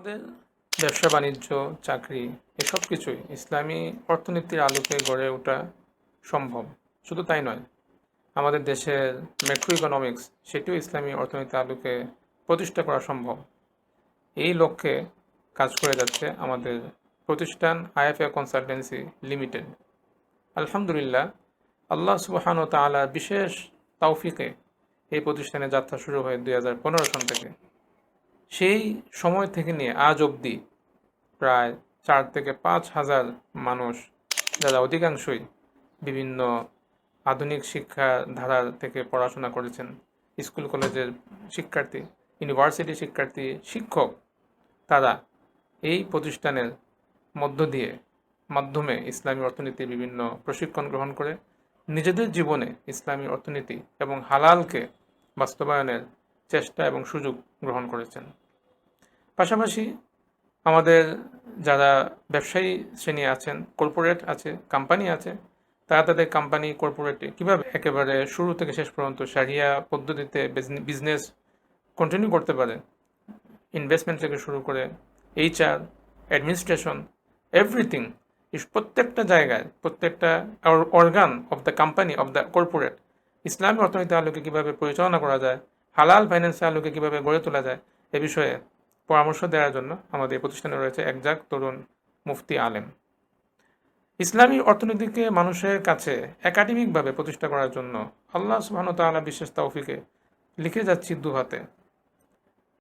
আমাদের ব্যবসা, বাণিজ্য, চাকরি এসব কিছুই ইসলামী অর্থনীতির আলোকে গড়ে ওঠা সম্ভব। শুধু তাই নয়, আমাদের দেশের ম্যাক্রো ইকোনমিক্স সেটিও ইসলামী অর্থনীতির আলোকে প্রতিষ্ঠা করা সম্ভব। এই লক্ষ্যে কাজ করে যাচ্ছে আমাদের প্রতিষ্ঠান আইএফএ কনসালটেন্সি লিমিটেড। আলহামদুলিল্লাহ, আল্লাহ সুবাহান তাআলার বিশেষ তৌফিকে এই প্রতিষ্ঠানের যাত্রা শুরু হয় দুই হাজার পনেরো সন থেকে। সেই সময় থেকে নিয়ে আজ অবধি প্রায় চার থেকে পাঁচ হাজার মানুষ, যারা অধিকাংশই বিভিন্ন আধুনিক শিক্ষা ধারার থেকে পড়াশোনা করেছেন, স্কুল কলেজের শিক্ষার্থী, ইউনিভার্সিটি শিক্ষার্থী, শিক্ষক, তারা এই প্রতিষ্ঠানের মধ্য দিয়ে মাধ্যমে ইসলামী অর্থনীতির বিভিন্ন প্রশিক্ষণ গ্রহণ করে, নিজেদের জীবনে ইসলামী অর্থনীতি এবং হালালকে বাস্তবায়নের চেষ্টা এবং সুযোগ গ্রহণ করেছেন। পাশাপাশি আমাদের যারা ব্যবসায়ী শ্রেণি আছেন কর্পোরেট আছে কোম্পানি আছে, তারা তাদের কোম্পানি কর্পোরেটে কীভাবে একেবারে শুরু থেকে শেষ পর্যন্ত সারিয়া পদ্ধতিতে বিজনেস কন্টিনিউ করতে পারে? ইনভেস্টমেন্ট থেকে শুরু করে এইচআর অ্যাডমিনিস্ট্রেশন এভরিথিং প্রত্যেকটা জায়গায়, প্রত্যেকটা organ of the company of the corporate ইসলামী অর্থনীতি আলোকে কীভাবে পরিচালনা করা যায় হালাল ফাইন্যান্সের আলোকে কীভাবে গড়ে তোলা যায় এ বিষয়ে পরামর্শ দেওয়ার জন্য আমাদের প্রতিষ্ঠানে রয়েছে একজাক তরুণ মুফতি আলেম। ইসলামী অর্থনীতিকে মানুষের কাছে একাডেমিকভাবে প্রতিষ্ঠা করার জন্য আল্লাহ সুবহান তাআলা বিশেষ তৌফিকে লিখে যাচ্ছি দুহাতে।